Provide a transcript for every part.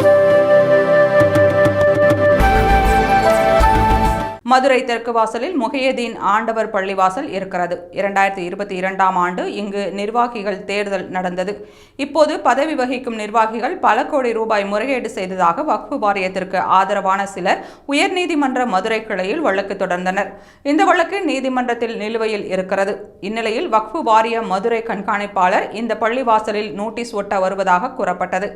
Thank you. Madurai தெற்கு வாசலில் முகையதீன் ஆண்டவர் பள்ளிவாசல் இருக்கிறது. இரண்டாயிரத்தி இருபத்தி இரண்டாம் ஆண்டு இங்கு நிர்வாகிகள் தேர்தல் நடந்தது. இப்போது பதவி வகிக்கும் நிர்வாகிகள் பல கோடி ரூபாய் முறைகேடு செய்ததாக வக்ஃபு வாரியத்திற்கு ஆதரவான சிலர் உயர்நீதிமன்ற மதுரை கிளையில் வழக்கு தொடர்ந்தனர். இந்த வழக்கு நீதிமன்றத்தில் நிலுவையில் இருக்கிறது. இந்நிலையில் வக்ஃபு வாரிய மதுரை கண்காணிப்பாளர் இந்த பள்ளிவாசலில் நோட்டீஸ் ஒட்ட வருவதாக கூறப்பட்டது.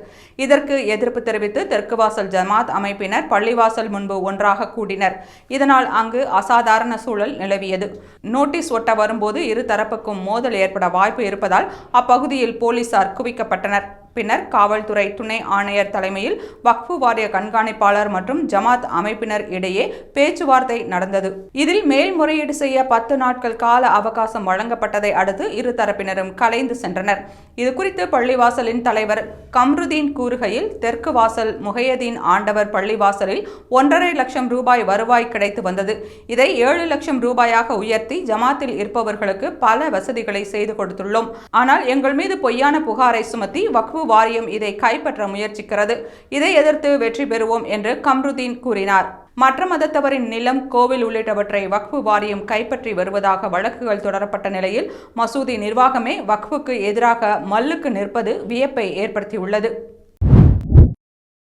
இதற்கு எதிர்ப்பு தெரிவித்து தெற்கு வாசல் ஜமாத் அமைப்பினர் பள்ளிவாசல் முன்பு ஒன்றாக கூடினர். இதனால் அங்கு அசாதாரண சூழல் நிலவியது. நோட்டீஸ் ஒட்ட வரும்போது இரு தரப்புக்கும் மோதல் ஏற்பட வாய்ப்பு இருப்பதால் அப்பகுதியில் போலீசார் குவிக்கப்பட்டனர். பின்னர் காவல்துறை துணை ஆணையர் தலைமையில் வக்ஃபு வாரிய கண்காணிப்பாளர் மற்றும் ஜமாத் அமைப்பினர் இடையே பேச்சுவார்த்தை நடந்தது. இதில் மேல்முறையீடு செய்ய பத்து நாட்கள் கால அவகாசம் வழங்கப்பட்டதை அடுத்து இரு தரப்பினரும் கலைந்து சென்றனர். இது குறித்து பள்ளிவாசலின் தலைவர் கம்ருதீன் கூறுகையில் தெற்கு வாசல் முகையதீன் ஆண்டவர் பள்ளிவாசலில் ஒன்றரை லட்சம் ரூபாய் வருவாய் கிடைத்து வந்தது. இதை ஏழு லட்சம் ரூபாயாக உயர்த்தி ஜமாத்தில் இருப்பவர்களுக்கு பல வசதிகளை செய்து கொடுத்துள்ளோம். ஆனால் எங்கள் மீது பொய்யான புகாரை சுமத்தி வக்ஃபு வாரியம் இதை கைப்பற்ற முயற்சிக்கிறது. இதை எதிர்த்து வெற்றி பெறுவோம் என்று கம்ருதீன் கூறினார். மற்ற மதத்தவரின் நிலம் கோவில் உள்ளிட்டவற்றை வக்ஃபு வாரியம் கைப்பற்றி வருவதாக வழக்குகள் தொடரப்பட்ட நிலையில் மசூதி நிர்வாகமே வக்ஃபுக்கு எதிராக மல்லுக்கு நிற்பது வியப்பை ஏற்படுத்தியுள்ளது.